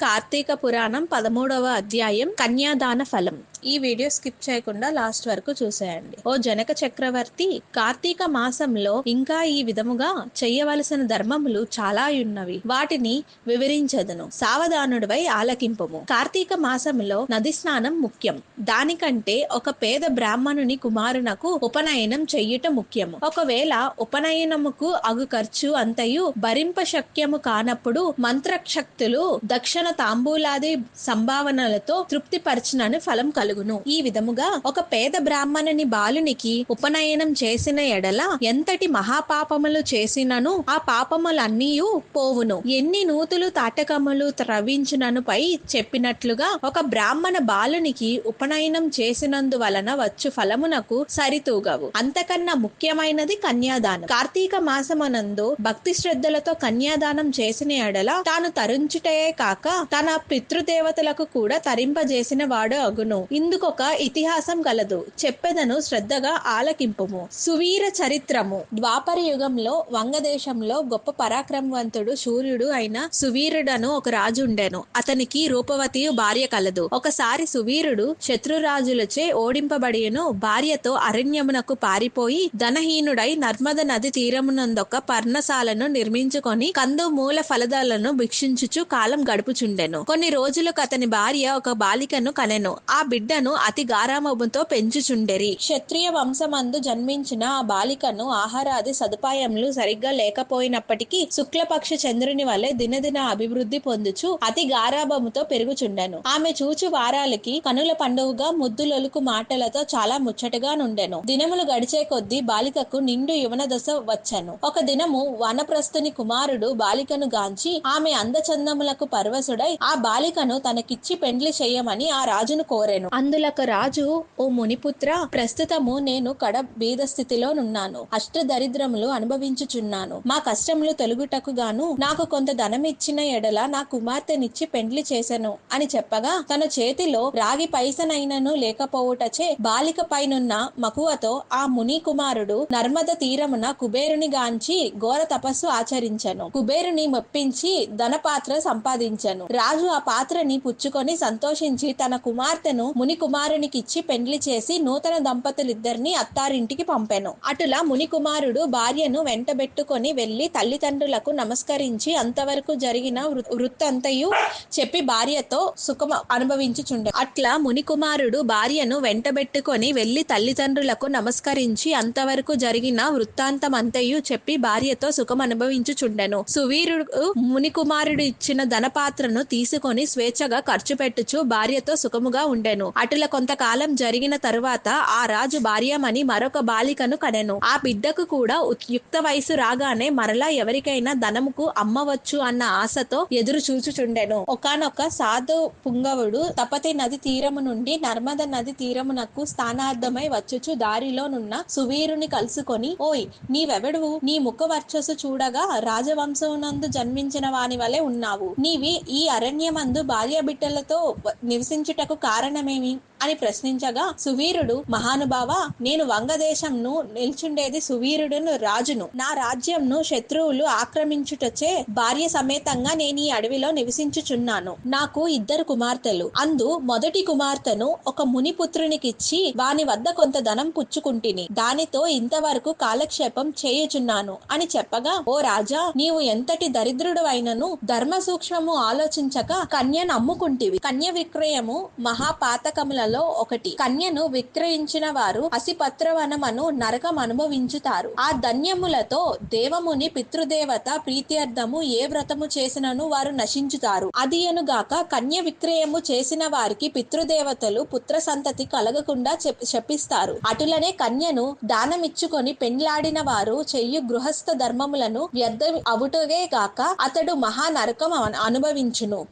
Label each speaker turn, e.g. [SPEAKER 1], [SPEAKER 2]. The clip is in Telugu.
[SPEAKER 1] కార్తీక పురాణం పదమూడవ అధ్యాయం కన్యాదాన ఫలం ఈ వీడియో స్కిప్ చేయకుండా లాస్ట్ వరకు చూసేయండి. ఓ జనక చక్రవర్తి కార్తీక మాసంలో ఇంకా ఈ విధముగా చెయ్యవలసిన ధర్మములు చాలా ఉన్నవి. వాటిని వివరించదును. సావధానుడివై ఆలకింపము. కార్తీక మాసంలో నది స్నానం ముఖ్యం. దానికంటే ఒక పేద బ్రాహ్మణుని కుమారునకు ఉపనయనం చెయ్యుట ముఖ్యము. ఒకవేళ ఉపనయనముకు అగు ఖర్చు అంతయు భరింప శక్యము కానప్పుడు మంత్రశక్తులు దక్షిణ తాంబూలాది సంభావనలతో తృప్తిపరచునని ఫలం కలుగును ఈ విధముగా ఒక పేద బ్రాహ్మణుని బాలునికి ఉపనయనం చేసిన ఎడల ఎంతటి మహాపాపములు చేసినను ఆ పాపములన్నీ పోవును. ఎన్ని నూతులు తాటకములు త్రవించునను పై చెప్పినట్లుగా ఒక బ్రాహ్మణ బాలునికి ఉపనయనం చేసినందు వలన వచ్చు ఫలమునకు సరితూగవు. అంతకన్నా ముఖ్యమైనది కన్యాదానం. కార్తీక మాసమనందు భక్తి శ్రద్ధలతో కన్యాదానం చేసిన ఎడల తాను తరుంచుటే కాక తన పితృదేవతలకు కూడా తరింపజేసిన వాడు అగును. ఇందుకొక ఇతిహాసం గలదు. చెప్పెదను శ్రద్ధగా ఆలకింపుము. సువీర చరిత్రము. ద్వాపర యుగంలో వంగదేశంలో గొప్ప పరాక్రమవంతుడు సూర్యుడు అయిన సువీరుడను ఒక రాజు ఉండెను. అతనికి రూపవతి భార్య కలదు. ఒకసారి సువీరుడు శత్రురాజులచే ఓడింపబడియను భార్యతో అరణ్యమునకు పారిపోయి ధనహీనుడై నర్మద నది తీరమునందొక పర్ణశాలను నిర్మించుకొని కందు మూల ఫలదాలను భిక్షించుచు కాలం గడుపుచుండెను. కొన్ని రోజులకు అతని భార్య ఒక బాలికను కనెను. ఆ బిడ్డ బిడ్డను అతి గారామముతో పెంచుచుండెరి. క్షత్రియ వంశమందు జన్మించిన ఆ బాలికను ఆహారాది సదుపాయములు సరిగ్గా లేకపోయినప్పటికీ శుక్లపక్ష చంద్రుని వలె దినదిన అభివృద్ధి పొందుచు అతి గారాభముతో పెరుగుచుండెను. ఆమె చూచు వారాలకి కనుల పండుగగా ముద్దులొలుకు మాటలతో చాలా ముచ్చటగా నుండెను. దినములు గడిచే కొద్దీ బాలికకు నిండు యువన దశ వచ్చాను. ఒక దినము వనప్రస్థుని కుమారుడు బాలికను గాంచి ఆమె అందచందములకు పరవశుడై ఆ బాలికను తనకిచ్చి పెండ్లి చేయమని ఆ రాజును కోరెను. అందులక రాజు ఓ మునిపుత్ర ప్రస్తుతము నేను కడ బీద స్థితిలో నున్నాను అష్ట దరిద్రములు అనుభవించుచున్నాను. మా కష్టములు తొలుగుటకు గాను నాకు కొంత ధనం ఇచ్చిన ఎడల నా కుమార్తెనిచ్చి పెండ్లి చేసెను అని చెప్పగా తన చేతిలో రాగి పైసనైనను లేకపోవుటచే బాలిక పైనున్న మకువతో ఆ ముని కుమారుడు నర్మద తీరమున కుబేరుని గాంచి ఘోర తపస్సు ఆచరించను. కుబేరుని మెప్పించి ధనపాత్ర సంపాదించను. రాజు ఆ పాత్రని పుచ్చుకొని సంతోషించి తన కుమార్తెను ముని కుమారునికి ఇచ్చి పెండ్లి చేసి నూతన దంపతులిద్దరిని అత్తారింటికి పంపెను. అటులా ముని కుమారుడు భార్యను వెంటబెట్టుకొని వెళ్ళి తల్లిదండ్రులకు నమస్కరించి అంతవరకు జరిగిన వృ- వృత్తంతయు చెప్పి భార్యతో సుఖం అనుభవించుచుండే. అట్లా ముని కుమారుడు భార్యను వెంటబెట్టుకొని వెళ్ళి తల్లిదండ్రులకు నమస్కరించి అంతవరకు జరిగిన వృత్తాంతం అంతయు చెప్పి భార్యతో సుఖం అనుభవించుచుండెను. సువీరుడు ముని కుమారుడు ఇచ్చిన ధనపాత్రను తీసుకొని స్వేచ్ఛగా ఖర్చు పెట్టుచు భార్యతో సుఖముగా ఉండెను. అటుల కొంతకాలం జరిగిన తరువాత ఆ రాజు భార్యమని మరొక బాలికను కనెను. ఆ బిడ్డకు కూడా ఉత్- యుక్త వయసు రాగానే మరలా ఎవరికైనా ధనముకు అమ్మవచ్చు అన్న ఆశతో ఎదురు చూచుచుండెను ఒకానొక సాధు పుంగవుడు తపతి నది తీరము నుండి నర్మద నది తీరమునకు స్థానార్థమై వచ్చుచు దారిలోనున్న సువీరుని కలుసుకొని ఓయ్ నీవెవడువు? నీ ముఖ వర్చస్సు చూడగా రాజవంశమునందు జన్మించిన వాని వలె ఉన్నావు. నీవి ఈ అరణ్యమందు భార్య బిడ్డలతో నివసించుటకు కారణమేమి? Nguyên. అని ప్రశ్నించగా సువీరుడు మహానుభావ నేను వంగదేశంను నిల్చుండేది సువీరుడును రాజును. నా రాజ్యంను శత్రువులు ఆక్రమించుటచే భార్య సమేతంగా నేను ఈ అడవిలో నివసించుచున్నాను. నాకు ఇద్దరు కుమార్తెలు. అందు మొదటి కుమార్తెను ఒక మునిపుత్రునికిచ్చి వాని వద్ద కొంత ధనం పుచ్చుకుంటిని. దానితో ఇంతవరకు కాలక్షేపం చేయుచున్నాను. అని చెప్పగా ఓ రాజా నీవు ఎంతటి దరిద్రుడు అయినను ధర్మ సూక్ష్మము ఆలోచించక కన్యను అమ్ముకుంటివి కన్య విక్రయము మహాపాతకములలో ఒకటి. కన్యను విక్రయించిన వారు అసిపత్రవనమను నరకం అనుభవించుతారు. ఆ ధన్యములతో దేవముని పితృదేవత ప్రీత్యర్థము ఏ వ్రతము చేసినను వారు నశించుతారు. అది అనుగాక కన్య విక్రయము చేసిన వారికి పితృదేవతలు పుత్ర సంతతి కలగకుండా చెప్- శపిస్తారు. అటులనే కన్యను దానమిచ్చుకొని పెండ్లాడిన వారు చెయ్యు గృహస్థ ధర్మములను వ్యర్థం అవుటగే గాక అతడు మహా నరకం అనుభవించును.